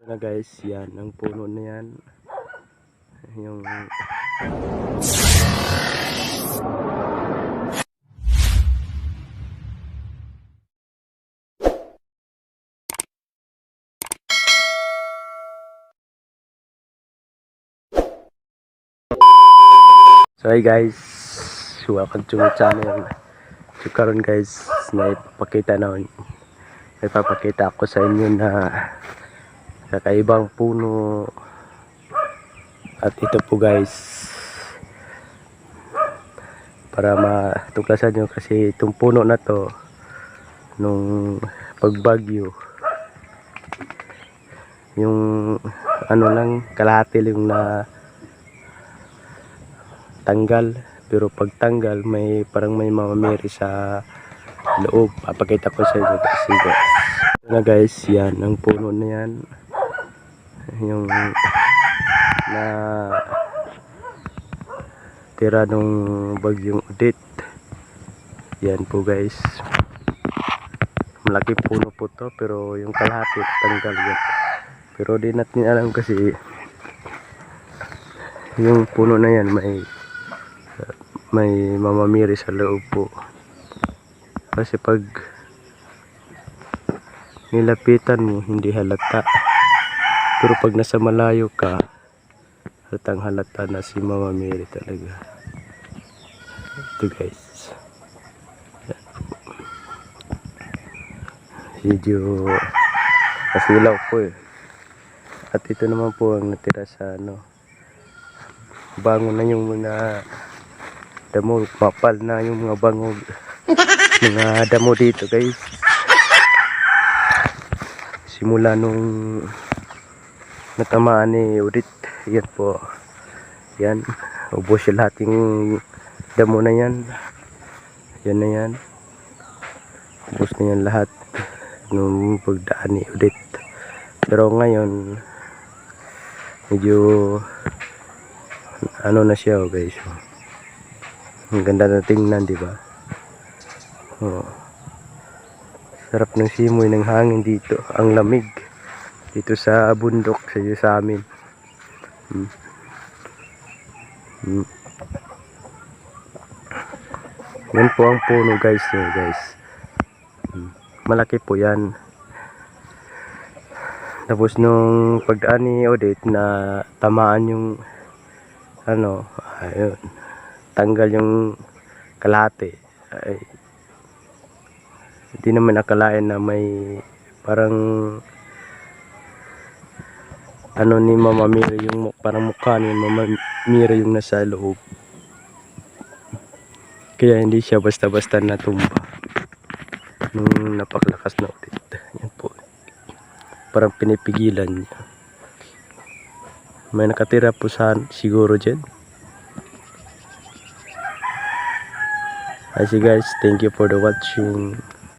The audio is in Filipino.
Ito na guys, yan ang puno na yan. Yung So hi guys, welcome to my channel. So karon guys, na ipakita na may papakita ako sa inyo na kakaibang puno. At ito po guys. Para matuklasan nyo kasi itong puno na to nung pagbagyo yung ano lang kalahati lang na tanggal. Pero pag tanggal may parang may mamamiri sa loob. Papakita ko sa inyo kasi guys. Na guys. Yan ang puno na yan yung na tira nung bagyong udit. Yan po guys. Malaki puno po to pero yung kalahati tanggal yan pero di natin alam kasi yung puno na yan may may mamamiri sa loob po. Kasi pag nilapitan mo hindi halata pero pag nasa malayo ka halatang halata na si Mama Mary talaga. Ito guys. Medyo kasilaw po eh. At ito naman po ang natira sa ano bango na yung mga damo mapal na yung mga bangog mga damo dito guys. Simula nung natamaan ni Urit yan po. Yan. Ubos siya lahat yung damo na yan. Yan na yan. Ubos na yan lahat nung pagdaan ni Urit pero ngayon medyo ano na siya oh guys oh. ang ganda na tingnan di ba? Oh. sarap ng simoy ng hangin dito. Ang lamig dito sa bundok sa sa amin hmm. Hmm. yan po ang puno guys eh, guys Hmm. malaki po yan tapos nung pagdaan ni Odette na tamaan yung ano ayun tanggal yung kalahati ay hindi naman akalain na may parang ano ni Mama Mira yung parang mukha ni Mama Mira yung nasa loob. Kaya hindi siya basta-basta natumba. Nung napaklakas na ulit. Yan po. Parang pinipigilan niya. May nakatira po sa siguro dyan. See guys thank you for the watching